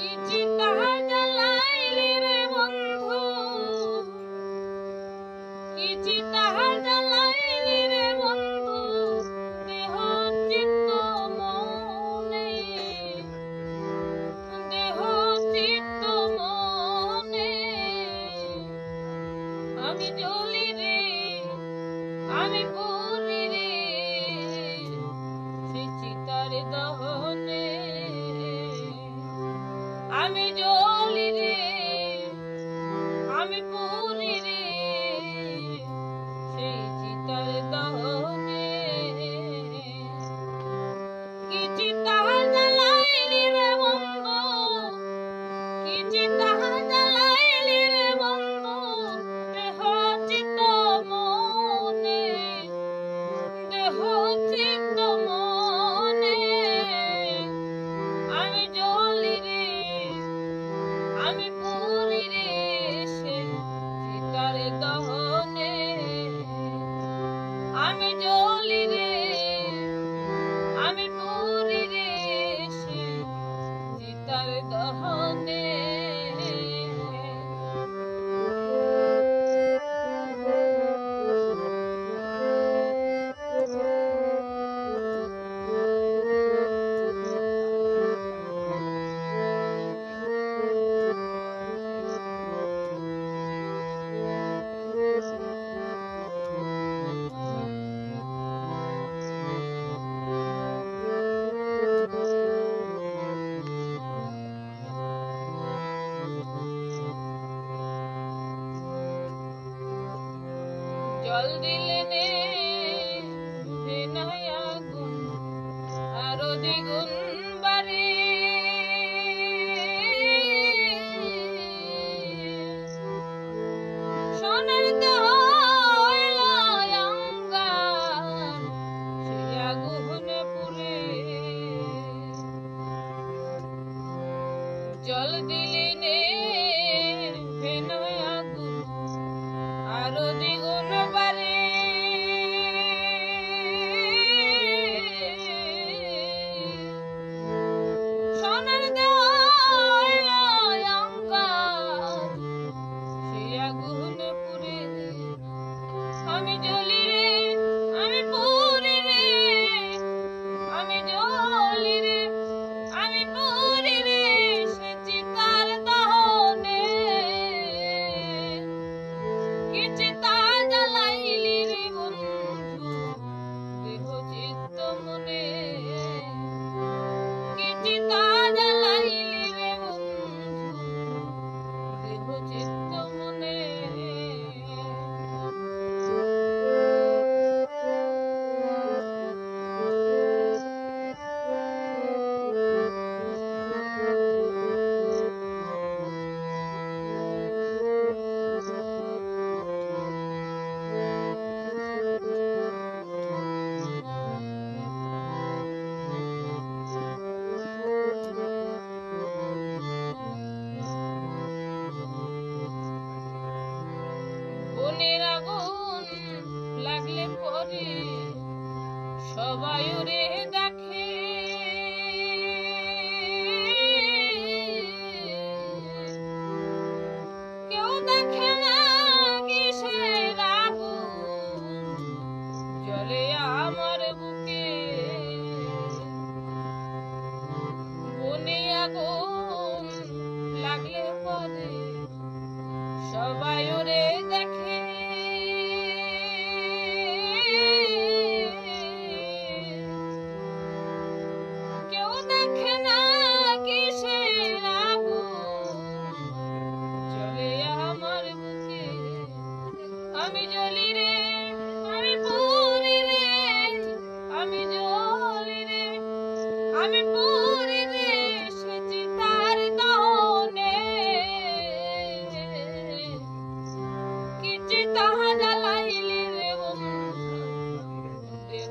কি আমি জলি রে আমি পুরি রে সেই চিতার দহনে। কি রে কি চিতা আমি পুরি জল দিলে নে ভিনায় আগুন আরও দ্বিগুণ বাড়ে সোনার। জল দিলি নে ভিনায় আগুন আরও আগুন পুড়ে আমি জ্বলি রে, আমি পুরি রে, আমি জ্বলি রে, আমি পুরি রে সে চিতার দহনে কি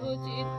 多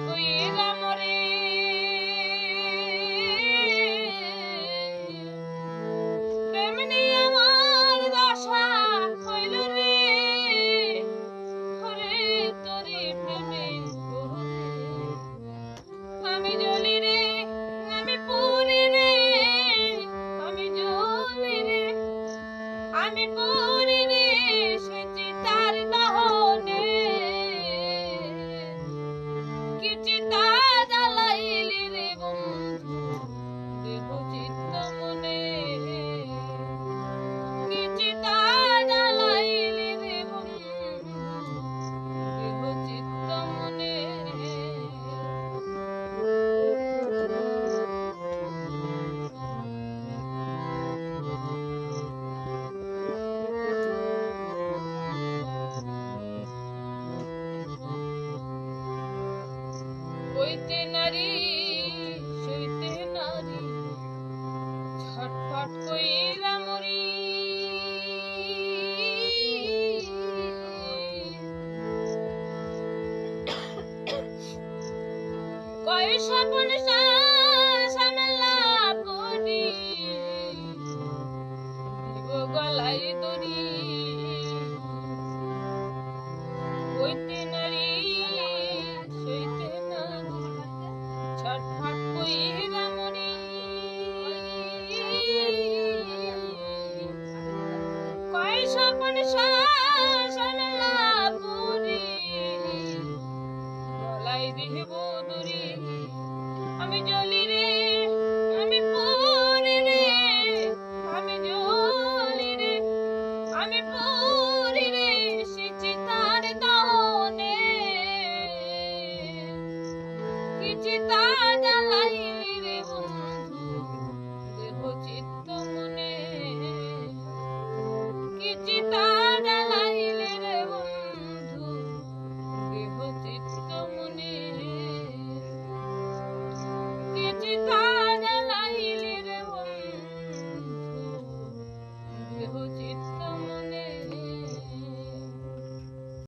আমি পুরি সে চিতার দহনে Schreibt mal eine Schande.